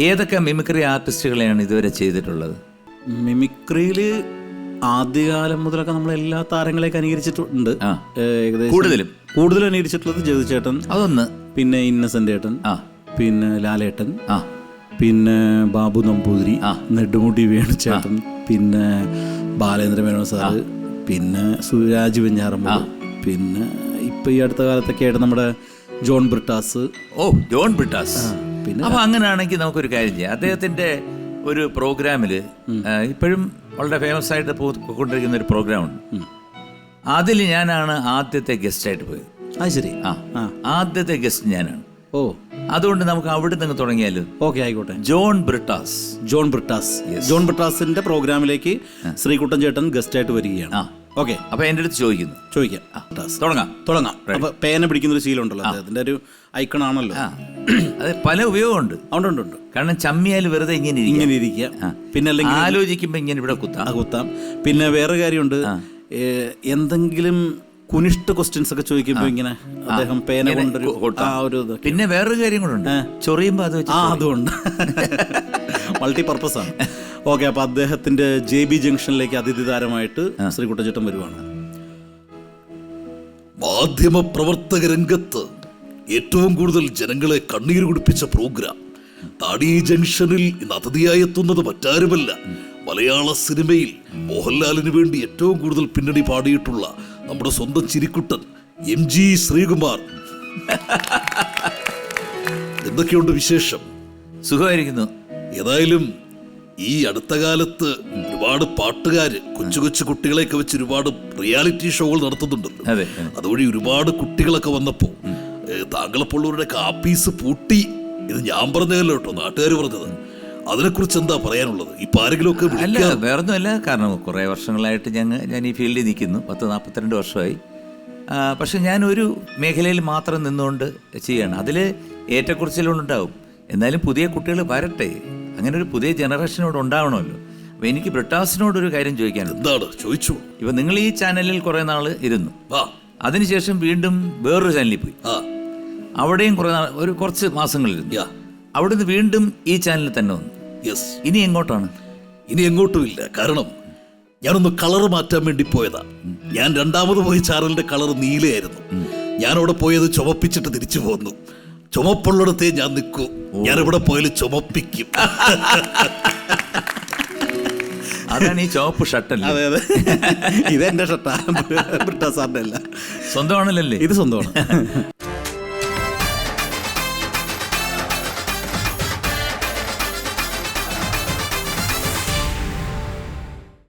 ഏതൊക്കെ മിമിക്രി ആർട്ടിസ്റ്റുകളെയാണ് ഇതുവരെ ചെയ്തിട്ടുള്ളത്? മിമിക്രിയിൽ ആദ്യകാലം മുതലൊക്കെ നമ്മൾ എല്ലാ താരങ്ങളെയൊക്കെ അനുകരിച്ചിട്ടുണ്ട് ഏകദേശം കൂടുതലും? കൂടുതലും അനുകരിച്ചിട്ടുള്ളത് ജ്യോതി ചേട്ടൻ അതൊന്ന്? പിന്നെ ഇന്നസെന്റ് ഏട്ടൻ. ആ. പിന്നെ ലാലേട്ടൻ. ആ. പിന്നെ ബാബു നമ്പൂതിരി. ആ. നെടുമുടി വേണുചേട്ടൻ. പിന്നെ ബാലേന്ദ്ര മേനോൻ സാർ പിന്നെ സുരാജ് വെഞ്ഞാറമ്മ പിന്നെ ഇപ്പൊ ഈ അടുത്ത കാലത്തൊക്കെ ആയിട്ട് നമ്മുടെ ജോൺ ബ്രിട്ടാസ്. ഓ ജോൺ ബ്രിട്ടാസ്. പിന്നെ അപ്പൊ അങ്ങനെയാണെങ്കിൽ നമുക്കൊരു കാര്യം ചെയ്യാം. അദ്ദേഹത്തിന്റെ ഒരു പ്രോഗ്രാമിൽ ഇപ്പോഴും വളരെ ഫേമസ് ആയിട്ട് പോയിക്കൊണ്ടിരിക്കുന്ന ഒരു പ്രോഗ്രാം ഉണ്ട്. അതിൽ ഞാനാണ് ആദ്യത്തെ ഗസ്റ്റ് ആയിട്ട് പോയത്. അത് ശരി. ആ ആദ്യത്തെ ഗസ്റ്റ് ഞാനാണ്. ഓ. അതുകൊണ്ട് നമുക്ക് അവിടെ നിന്ന് തുടങ്ങിയാലോ? ഓക്കെ ആയിക്കോട്ടെ. ജോൺ ബ്രിട്ടാസ്. ജോൺ ബ്രിട്ടാസ്. ജോൺ ബ്രിട്ടാസിന്റെ പ്രോഗ്രാമിലേക്ക് ശ്രീകുട്ടൻ ചേട്ടൻ ഗസ്റ്റ് ആയിട്ട് വരികയാണ്. ആ. ഓക്കെ. അപ്പൊ എന്റെ അടുത്ത് ചോദിക്കുന്നു. ചോദിക്കാം. ബ്രിട്ടാസ്. തുടങ്ങാം. തുടങ്ങാം. അപ്പൊ പേന പിടിക്കുന്ന ഒരു ശീലമുണ്ടല്ലോ അദ്ദേഹത്തിന്റെ ഒരു ഐക്കൺ ആണല്ലോ. ആ. അത് പല ഉപയോഗമുണ്ട്. ഉണ്ട് ഉണ്ട് ഉണ്ട്. കാരണം ചമ്മിയാൽ വെറുതെ ഇങ്ങനെ ഇരിക്കും. ഇങ്ങനെ ഇരിക്കുക. പിന്നെ അല്ലെങ്കിൽ ആലോചിക്കുമ്പോ ഇങ്ങനെ ഇവിടെ കുത്താം. ആ കുത്താം. പിന്നെ വേറെ കാര്യമുണ്ട്. ഏ, എന്തെങ്കിലും കുനിഷ്ട ക്വസ്റ്റ്യൻസ് ഒക്കെ ചോദിക്കുമ്പോ ഇങ്ങനെ അദ്ദേഹം പേന ഇങ്ങനെ കൊണ്ടൊരു കൊട്ടാം. ആ ഒരു ഇത് പിന്നെ വേറൊരു കാര്യം കൂടെ ഉണ്ട്. ചൊറിയുമ്പോ അത് വെച്ച് ആ അതുകൊണ്ട് മൾട്ടി പർപ്പസ് ആണ്. ഓക്കെ അപ്പൊ അദ്ദേഹത്തിന്റെ ജെ ബി ജംഗ്ഷനിലേക്ക് അതിഥി താരമായിട്ട് ശ്രീ കുട്ടചേട്ടൻ വരുവാണ്. മാധ്യമ പ്രവർത്തക രംഗത്ത് ഏറ്റവും കൂടുതൽ ജനങ്ങളെ കണ്ണീര് കുടിപ്പിച്ച പ്രോഗ്രാം. താടി ജംഗ്ഷനിൽ ഇന്ന് അതിഥിയായി എത്തുന്നത് മറ്റാരുമല്ല. മലയാള സിനിമയിൽ മോഹൻലാലിന് വേണ്ടി ഏറ്റവും കൂടുതൽ പിന്നണി പാടിയിട്ടുള്ള നമ്മുടെ സ്വന്തം ചിരിക്കുട്ടൻ എം ജി ശ്രീകുമാർ. എന്തൊക്കെയുണ്ട് വിശേഷം? സുഖമായിരിക്കുന്നു. ഏതായാലും ഈ അടുത്ത കാലത്ത് ഒരുപാട് പാട്ടുകാര് കൊച്ചു കൊച്ചു കുട്ടികളെയൊക്കെ വെച്ച് ഒരുപാട് റിയാലിറ്റി ഷോകൾ നടത്തുന്നുണ്ടല്ലോ അതെ അതുവഴി ഒരുപാട് കുട്ടികളൊക്കെ വന്നപ്പോ ഏ, താങ്കളെപ്പോലുള്ളവരുടെ കാപ്പീസ് പൂട്ടി ഇത് ഞാൻ പറഞ്ഞതല്ലോ കേട്ടോ നാട്ടുകാർ പറഞ്ഞത്. അതിനെക്കുറിച്ച് എന്താ പറയാനുള്ളത്? ഇപ്പൊ ആരെങ്കിലും ഒക്കെ അല്ല വിളിക്കാൻ വേറൊന്നുമല്ല കാരണം കുറേ വർഷങ്ങളായിട്ട് ഞങ്ങൾ ഞാൻ ഈ ഫീൽഡിൽ നിൽക്കുന്നു പത്ത് നാൽപ്പത്തിരണ്ട് വർഷമായി. ആ, പക്ഷെ ഞാൻ ഒരു മേഖലയിൽ മാത്രം നിന്നുകൊണ്ട് ചെയ്യണം. അതിൽ ഏറ്റക്കുറച്ചിലുണ്ടാവും. എന്നാലും പുതിയ കുട്ടികൾ വരട്ടെ. അങ്ങനെ ഒരു പുതിയ ജനറേഷനോട് ഉണ്ടാവണമല്ലോ. അപ്പൊ എനിക്ക് ബ്രിട്ടാസിനോട് ഒരു കാര്യം ചോദിക്കാനുണ്ട്. എന്താണ്? ചോദിച്ചു. ഇപ്പൊ നിങ്ങൾ ഈ ചാനലിൽ കുറെ നാൾ ഇരുന്നു. ആ. അതിനുശേഷം വീണ്ടും വേറൊരു ചാനലിൽ പോയി. ആ. അവിടെയും കുറെ നാൾ ഒരു കുറച്ച് മാസങ്ങളിരുന്നു യാ. നിന്ന് വീണ്ടും ഈ ചാനലിൽ തന്നെ വന്നു. യെസ്. ഇനി എങ്ങോട്ടാണ്? ഇനി എങ്ങോട്ടും ഇല്ല. കാരണം ഞാനൊന്ന് കളർ മാറ്റാൻ വേണ്ടി പോയതാ. ഞാൻ രണ്ടാമത് പോയ ചാനലിന്റെ കളർ നീലയായിരുന്നു. ഞാൻ അവിടെ പോയത് ചുമപ്പിച്ചിട്ട് തിരിച്ചു പോന്നു. ചുമപ്പുള്ളിടത്തേ ഞാൻ നിൽക്കൂ. ഞാൻ ഇവിടെ പോയാലും ചുമപ്പിക്കും. അതാണ് ഈ ചുവപ്പ് ഷട്ടല്ലേ? അതെ അതെ. ഇത് എന്റെ ഷർട്ടാ ബ്രിട്ടാസ് സാറിന്റെ അല്ല. സ്വന്തമാണല്ലേ? ഇത് സ്വന്തമാണ്.